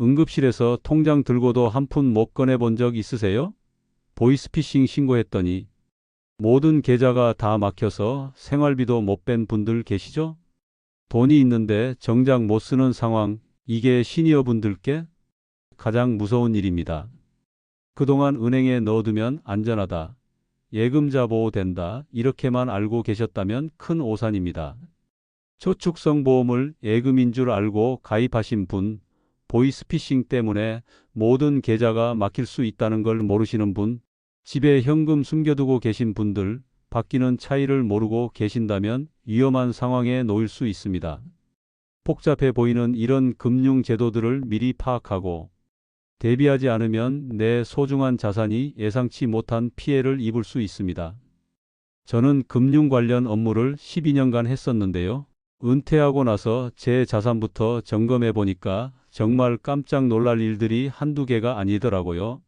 응급실에서 통장 들고도 한 푼 못 꺼내 본 적 있으세요? 보이스피싱 신고했더니 모든 계좌가 다 막혀서 생활비도 못 뺀 분들 계시죠? 돈이 있는데 정작 못 쓰는 상황, 이게 시니어 분들께 가장 무서운 일입니다. 그동안 은행에 넣어두면 안전하다. 예금자 보호된다. 이렇게만 알고 계셨다면 큰 오산입니다. 저축성 보험을 예금인 줄 알고 가입하신 분, 보이스피싱 때문에 모든 계좌가 막힐 수 있다는 걸 모르시는 분, 집에 현금 숨겨두고 계신 분들, 바뀌는 차이를 모르고 계신다면 위험한 상황에 놓일 수 있습니다. 복잡해 보이는 이런 금융 제도들을 미리 파악하고 대비하지 않으면 내 소중한 자산이 예상치 못한 피해를 입을 수 있습니다. 저는 금융 관련 업무를 12년간 했었는데요. 은퇴하고 나서 제 자산부터 점검해 보니까 정말 깜짝 놀랄 일들이 한두 개가 아니더라고요.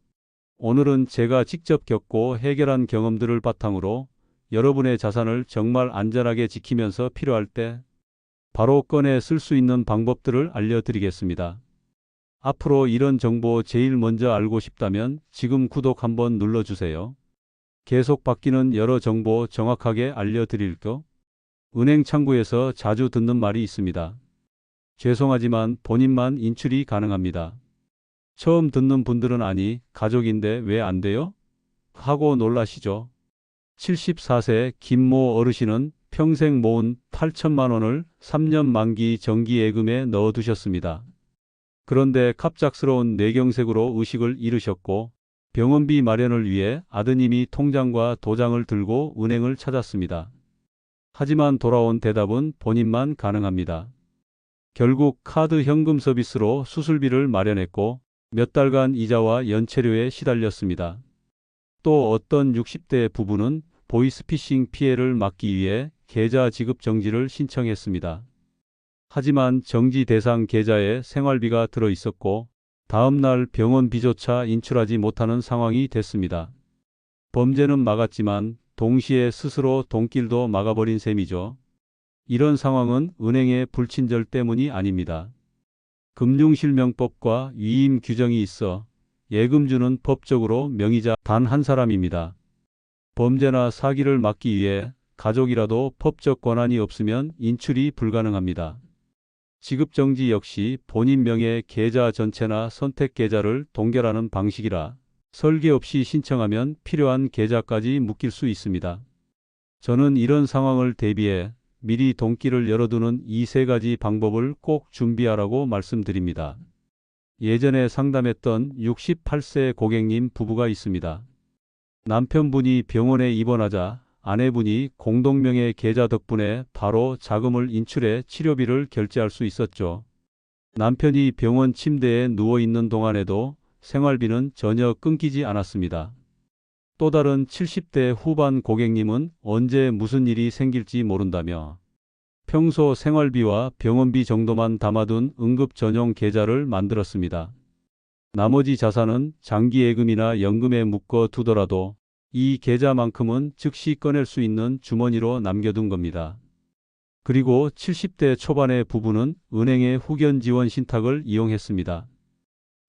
오늘은 제가 직접 겪고 해결한 경험들을 바탕으로 여러분의 자산을 정말 안전하게 지키면서 필요할 때 바로 꺼내 쓸 수 있는 방법들을 알려드리겠습니다. 앞으로 이런 정보 제일 먼저 알고 싶다면 지금 구독 한번 눌러주세요. 계속 바뀌는 여러 정보 정확하게 알려드릴게요. 은행 창구에서 자주 듣는 말이 있습니다. 죄송하지만 본인만 인출이 가능합니다. 처음 듣는 분들은 아니, 가족인데 왜 안 돼요? 하고 놀라시죠. 74세 김모 어르신은 평생 모은 8천만 원을 3년 만기 정기예금에 넣어두셨습니다. 그런데 갑작스러운 뇌경색으로 의식을 잃으셨고 병원비 마련을 위해 아드님이 통장과 도장을 들고 은행을 찾았습니다. 하지만 돌아온 대답은 본인만 가능합니다. 결국 카드 현금 서비스로 수술비를 마련했고 몇 달간 이자와 연체료에 시달렸습니다. 또 어떤 60대 부부는 보이스피싱 피해를 막기 위해 계좌 지급 정지를 신청했습니다. 하지만 정지 대상 계좌에 생활비가 들어 있었고 다음날 병원비조차 인출하지 못하는 상황이 됐습니다. 범죄는 막았지만 동시에 스스로 돈길도 막아버린 셈이죠. 이런 상황은 은행의 불친절 때문이 아닙니다. 금융실명법과 위임 규정이 있어 예금주는 법적으로 명의자 단 한 사람입니다. 범죄나 사기를 막기 위해 가족이라도 법적 권한이 없으면 인출이 불가능합니다. 지급정지 역시 본인 명의 계좌 전체나 선택 계좌를 동결하는 방식이라 설계 없이 신청하면 필요한 계좌까지 묶일 수 있습니다. 저는 이런 상황을 대비해 미리 돈길을 열어두는 이 세 가지 방법을 꼭 준비하라고 말씀드립니다. 예전에 상담했던 68세 고객님 부부가 있습니다. 남편분이 병원에 입원하자 아내분이 공동명의 계좌 덕분에 바로 자금을 인출해 치료비를 결제할 수 있었죠. 남편이 병원 침대에 누워 있는 동안에도 생활비는 전혀 끊기지 않았습니다. 또 다른 70대 후반 고객님은 언제 무슨 일이 생길지 모른다며 평소 생활비와 병원비 정도만 담아둔 응급 전용 계좌를 만들었습니다. 나머지 자산은 장기 예금이나 연금에 묶어 두더라도 이 계좌만큼은 즉시 꺼낼 수 있는 주머니로 남겨둔 겁니다. 그리고 70대 초반의 부부는 은행의 후견 지원 신탁을 이용했습니다.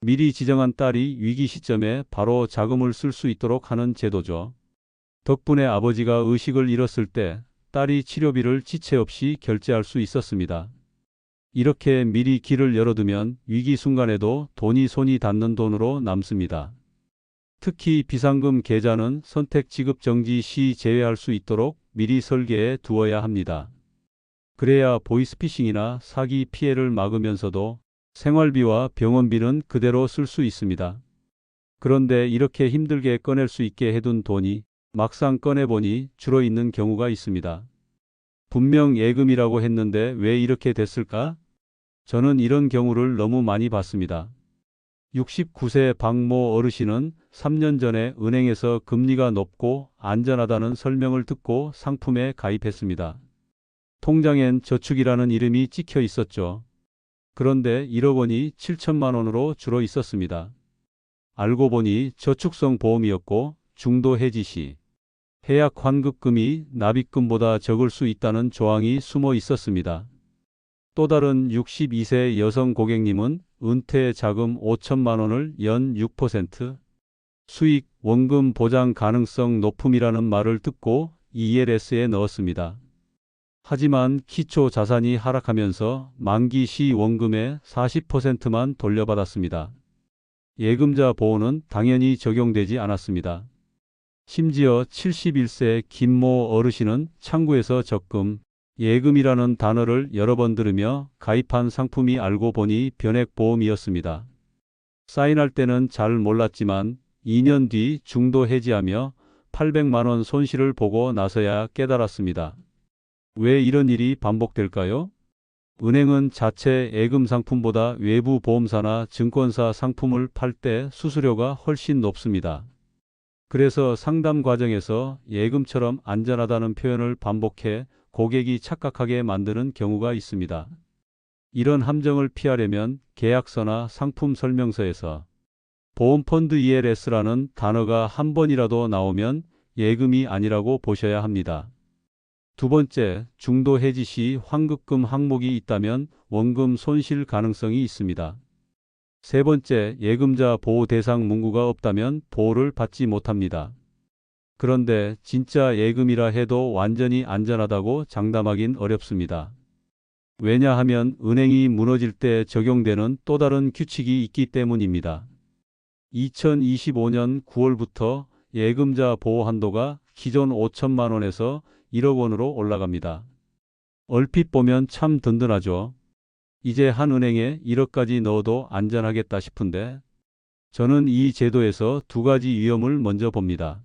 미리 지정한 딸이 위기 시점에 바로 자금을 쓸 수 있도록 하는 제도죠. 덕분에 아버지가 의식을 잃었을 때 딸이 치료비를 지체 없이 결제할 수 있었습니다. 이렇게 미리 길을 열어두면 위기 순간에도 돈이 손이 닿는 돈으로 남습니다. 특히 비상금 계좌는 선택 지급 정지 시 제외할 수 있도록 미리 설계해 두어야 합니다. 그래야 보이스피싱이나 사기 피해를 막으면서도 생활비와 병원비는 그대로 쓸 수 있습니다. 그런데 이렇게 힘들게 꺼낼 수 있게 해둔 돈이 막상 꺼내보니 줄어 있는 경우가 있습니다. 분명 예금이라고 했는데 왜 이렇게 됐을까? 저는 이런 경우를 너무 많이 봤습니다. 69세 박모 어르신은 3년 전에 은행에서 금리가 높고 안전하다는 설명을 듣고 상품에 가입했습니다. 통장엔 저축이라는 이름이 찍혀 있었죠. 그런데 1억 원이 7천만 원으로 줄어 있었습니다. 알고 보니 저축성 보험이었고 중도 해지 시 해약 환급금이 납입금보다 적을 수 있다는 조항이 숨어 있었습니다. 또 다른 62세 여성 고객님은 은퇴 자금 5천만 원을 연 6%, 수익, 원금 보장 가능성 높음이라는 말을 듣고 ELS에 넣었습니다. 하지만 기초 자산이 하락하면서 만기 시 원금의 40%만 돌려받았습니다. 예금자 보호는 당연히 적용되지 않았습니다. 심지어 71세 김모 어르신은 창구에서 적금, 예금이라는 단어를 여러 번 들으며 가입한 상품이 알고 보니 변액보험이었습니다. 사인할 때는 잘 몰랐지만 2년 뒤 중도 해지하며 800만 원 손실을 보고 나서야 깨달았습니다. 왜 이런 일이 반복될까요? 은행은 자체 예금 상품보다 외부 보험사나 증권사 상품을 팔 때 수수료가 훨씬 높습니다. 그래서 상담 과정에서 예금처럼 안전하다는 표현을 반복해 고객이 착각하게 만드는 경우가 있습니다. 이런 함정을 피하려면 계약서나 상품 설명서에서 보험펀드 ELS라는 단어가 한 번이라도 나오면 예금이 아니라고 보셔야 합니다. 두 번째, 중도 해지 시 환급금 항목이 있다면 원금 손실 가능성이 있습니다. 세 번째, 예금자 보호 대상 문구가 없다면 보호를 받지 못합니다. 그런데 진짜 예금이라 해도 완전히 안전하다고 장담하긴 어렵습니다. 왜냐하면 은행이 무너질 때 적용되는 또 다른 규칙이 있기 때문입니다. 2025년 9월부터 예금자 보호 한도가 기존 5천만 원에서 1억 원으로 올라갑니다. 얼핏 보면 참 든든하죠. 이제 한 은행에 1억까지 넣어도 안전하겠다 싶은데 저는 이 제도에서 두 가지 위험을 먼저 봅니다.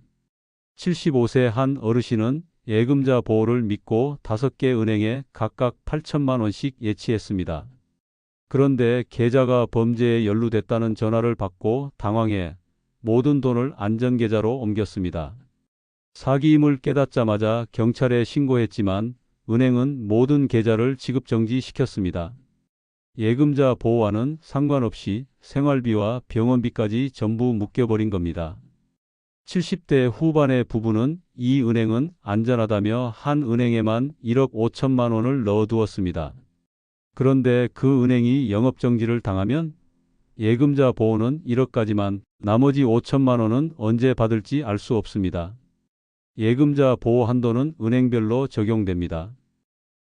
75세 한 어르신은 예금자 보호를 믿고 5개 은행에 각각 8천만 원씩 예치했습니다. 그런데 계좌가 범죄에 연루됐다는 전화를 받고 당황해 모든 돈을 안전계좌로 옮겼습니다. 사기임을 깨닫자마자 경찰에 신고했지만 은행은 모든 계좌를 지급 정지시켰습니다. 예금자 보호와는 상관없이 생활비와 병원비까지 전부 묶여버린 겁니다. 70대 후반의 부부는 이 은행은 안전하다며 한 은행에만 1억 5천만 원을 넣어두었습니다. 그런데 그 은행이 영업정지를 당하면 예금자 보호는 1억까지만 나머지 5천만 원은 언제 받을지 알 수 없습니다. 예금자 보호 한도는 은행별로 적용됩니다.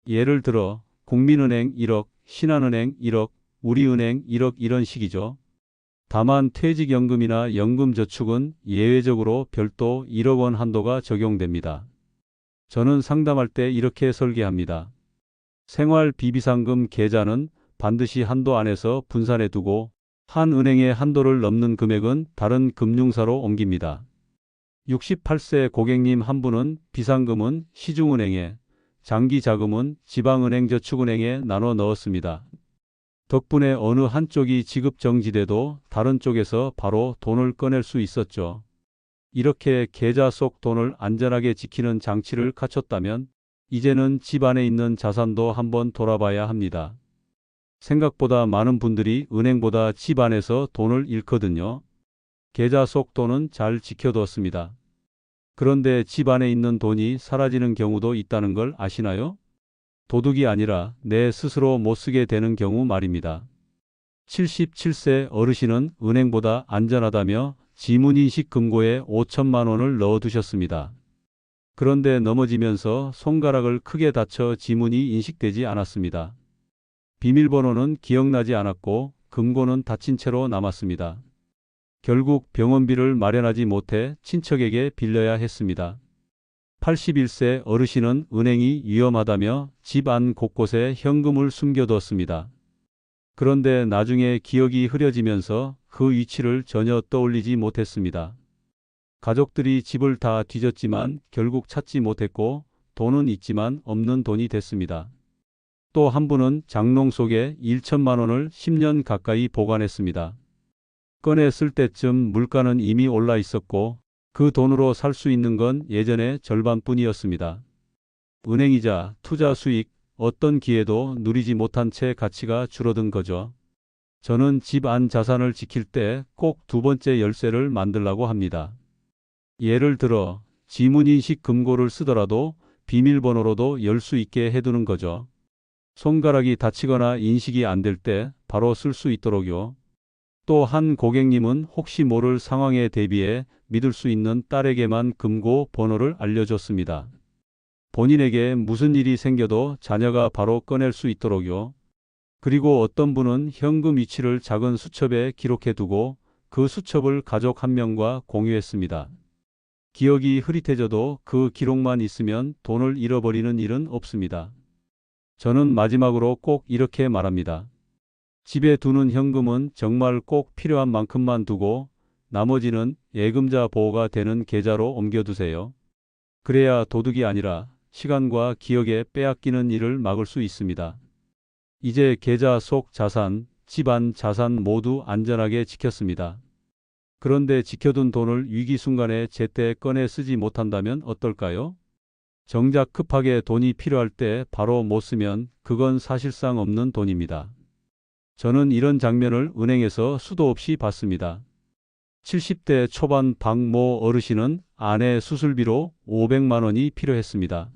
예를 들어 국민은행 1억, 신한은행 1억, 우리은행 1억 이런 식이죠. 다만 퇴직연금이나 연금저축은 예외적으로 별도 1억 원 한도가 적용됩니다. 저는 상담할 때 이렇게 설계합니다. 생활 비비상금 계좌는 반드시 한도 안에서 분산해 두고 한 은행의 한도를 넘는 금액은 다른 금융사로 옮깁니다. 68세 고객님 한 분은 비상금은 시중은행에, 장기 자금은 지방은행 저축은행에 나눠 넣었습니다. 덕분에 어느 한쪽이 지급 정지돼도 다른 쪽에서 바로 돈을 꺼낼 수 있었죠. 이렇게 계좌 속 돈을 안전하게 지키는 장치를 갖췄다면 이제는 집 안에 있는 자산도 한번 돌아봐야 합니다. 생각보다 많은 분들이 은행보다 집 안에서 돈을 잃거든요. 계좌 속 돈은 잘 지켜두었습니다. 그런데 집 안에 있는 돈이 사라지는 경우도 있다는 걸 아시나요? 도둑이 아니라 내 스스로 못 쓰게 되는 경우 말입니다. 77세 어르신은 은행보다 안전하다며 지문인식 금고에 5천만 원을 넣어두셨습니다. 그런데 넘어지면서 손가락을 크게 다쳐 지문이 인식되지 않았습니다. 비밀번호는 기억나지 않았고 금고는 닫힌 채로 남았습니다. 결국 병원비를 마련하지 못해 친척에게 빌려야 했습니다. 81세 어르신은 은행이 위험하다며 집 안 곳곳에 현금을 숨겨뒀습니다. 그런데 나중에 기억이 흐려지면서 그 위치를 전혀 떠올리지 못했습니다. 가족들이 집을 다 뒤졌지만 결국 찾지 못했고 돈은 있지만 없는 돈이 됐습니다. 또 한 분은 장롱 속에 1천만 원을 10년 가까이 보관했습니다. 꺼냈을 때쯤 물가는 이미 올라 있었고 그 돈으로 살 수 있는 건 예전의 절반뿐이었습니다. 은행이자 투자 수익 어떤 기회도 누리지 못한 채 가치가 줄어든 거죠. 저는 집 안 자산을 지킬 때 꼭 두 번째 열쇠를 만들라고 합니다. 예를 들어 지문인식 금고를 쓰더라도 비밀번호로도 열 수 있게 해두는 거죠. 손가락이 다치거나 인식이 안 될 때 바로 쓸 수 있도록요. 또 한 고객님은 혹시 모를 상황에 대비해 믿을 수 있는 딸에게만 금고 번호를 알려줬습니다. 본인에게 무슨 일이 생겨도 자녀가 바로 꺼낼 수 있도록요. 그리고 어떤 분은 현금 위치를 작은 수첩에 기록해 두고 그 수첩을 가족 한 명과 공유했습니다. 기억이 흐릿해져도 그 기록만 있으면 돈을 잃어버리는 일은 없습니다. 저는 마지막으로 꼭 이렇게 말합니다. 집에 두는 현금은 정말 꼭 필요한 만큼만 두고 나머지는 예금자 보호가 되는 계좌로 옮겨두세요. 그래야 도둑이 아니라 시간과 기억에 빼앗기는 일을 막을 수 있습니다. 이제 계좌 속 자산, 집안 자산 모두 안전하게 지켰습니다. 그런데 지켜둔 돈을 위기 순간에 제때 꺼내 쓰지 못한다면 어떨까요? 정작 급하게 돈이 필요할 때 바로 못 쓰면 그건 사실상 없는 돈입니다. 저는 이런 장면을 은행에서 수도 없이 봤습니다. 70대 초반 박모 어르신은 아내 수술비로 500만 원이 필요했습니다.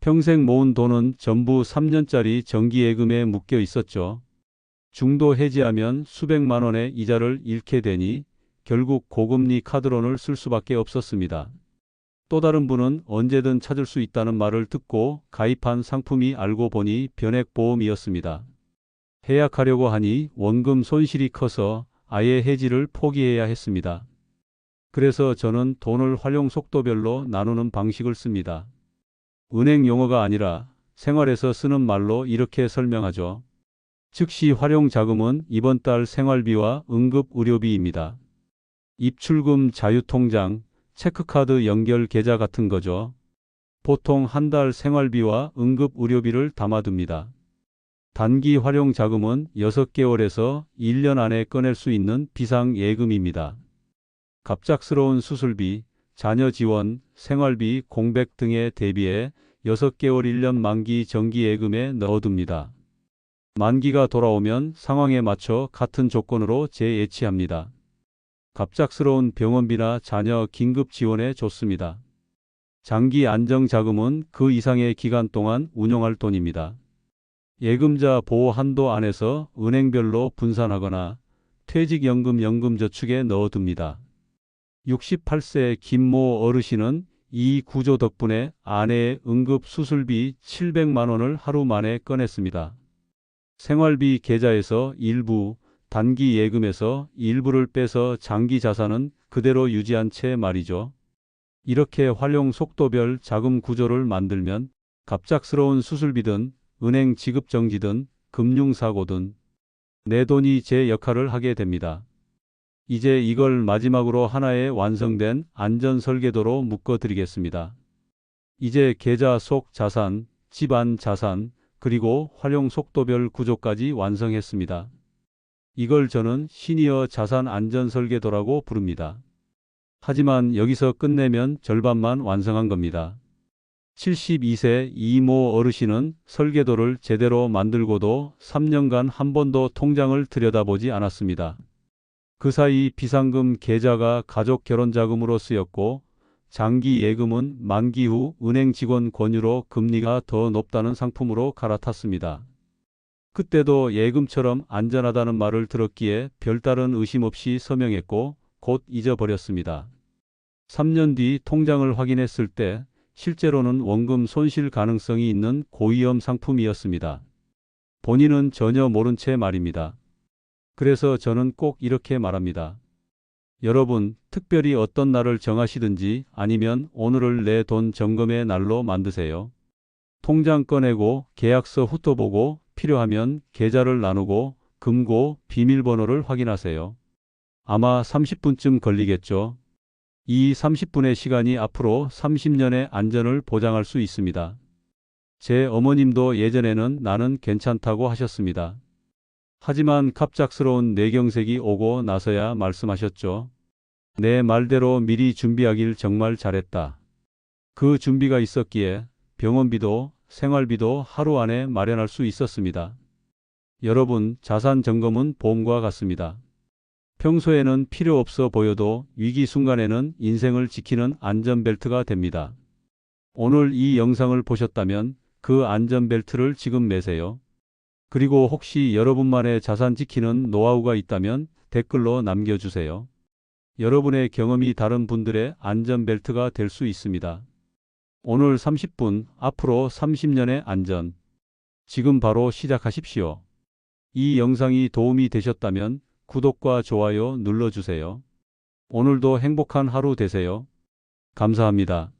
평생 모은 돈은 전부 3년짜리 정기예금에 묶여 있었죠. 중도 해지하면 수백만 원의 이자를 잃게 되니 결국 고금리 카드론을 쓸 수밖에 없었습니다. 또 다른 분은 언제든 찾을 수 있다는 말을 듣고 가입한 상품이 알고 보니 변액보험이었습니다. 해약하려고 하니 원금 손실이 커서 아예 해지를 포기해야 했습니다. 그래서 저는 돈을 활용 속도별로 나누는 방식을 씁니다. 은행 용어가 아니라 생활에서 쓰는 말로 이렇게 설명하죠. 즉시 활용 자금은 이번 달 생활비와 응급 의료비입니다. 입출금 자유통장, 체크카드 연결 계좌 같은 거죠. 보통 한 달 생활비와 응급 의료비를 담아둡니다. 단기 활용 자금은 6개월에서 1년 안에 꺼낼 수 있는 비상 예금입니다. 갑작스러운 수술비, 자녀 지원, 생활비, 공백 등에 대비해 6개월 1년 만기 정기 예금에 넣어둡니다. 만기가 돌아오면 상황에 맞춰 같은 조건으로 재예치합니다. 갑작스러운 병원비나 자녀 긴급 지원에 좋습니다. 장기 안정 자금은 그 이상의 기간 동안 운용할 돈입니다. 예금자 보호 한도 안에서 은행별로 분산하거나 퇴직연금 연금저축에 넣어둡니다. 68세 김모 어르신은 이 구조 덕분에 아내의 응급 수술비 700만 원을 하루 만에 꺼냈습니다. 생활비 계좌에서 일부, 단기 예금에서 일부를 빼서 장기 자산은 그대로 유지한 채 말이죠. 이렇게 활용 속도별 자금 구조를 만들면 갑작스러운 수술비든 은행 지급 정지든 금융사고든 내 돈이 제 역할을 하게 됩니다. 이제 이걸 마지막으로 하나의 완성된 안전 설계도로 묶어 드리겠습니다. 이제 계좌 속 자산, 집안 자산, 그리고 활용 속도별 구조까지 완성했습니다. 이걸 저는 시니어 자산 안전 설계도라고 부릅니다. 하지만 여기서 끝내면 절반만 완성한 겁니다. 72세 이모 어르신은 설계도를 제대로 만들고도 3년간 한 번도 통장을 들여다보지 않았습니다. 그 사이 비상금 계좌가 가족 결혼 자금으로 쓰였고 장기 예금은 만기 후 은행 직원 권유로 금리가 더 높다는 상품으로 갈아탔습니다. 그때도 예금처럼 안전하다는 말을 들었기에 별다른 의심 없이 서명했고 곧 잊어버렸습니다. 3년 뒤 통장을 확인했을 때 실제로는 원금 손실 가능성이 있는 고위험 상품이었습니다. 본인은 전혀 모른 채 말입니다. 그래서 저는 꼭 이렇게 말합니다. 여러분, 특별히 어떤 날을 정하시든지 아니면 오늘을 내 돈 점검의 날로 만드세요. 통장 꺼내고 계약서 훑어보고 필요하면 계좌를 나누고 금고 비밀번호를 확인하세요. 아마 30분쯤 걸리겠죠. 이 30분의 시간이 앞으로 30년의 안전을 보장할 수 있습니다. 제 어머님도 예전에는 나는 괜찮다고 하셨습니다. 하지만 갑작스러운 뇌경색이 오고 나서야 말씀하셨죠. 내 말대로 미리 준비하길 정말 잘했다. 그 준비가 있었기에 병원비도 생활비도 하루 안에 마련할 수 있었습니다. 여러분, 자산 점검은 보험과 같습니다. 평소에는 필요 없어 보여도 위기 순간에는 인생을 지키는 안전벨트가 됩니다. 오늘 이 영상을 보셨다면 그 안전벨트를 지금 매세요. 그리고 혹시 여러분만의 자산 지키는 노하우가 있다면 댓글로 남겨주세요. 여러분의 경험이 다른 분들의 안전벨트가 될 수 있습니다. 오늘 30분, 앞으로 30년의 안전. 지금 바로 시작하십시오. 이 영상이 도움이 되셨다면 구독과 좋아요 눌러주세요. 오늘도 행복한 하루 되세요. 감사합니다.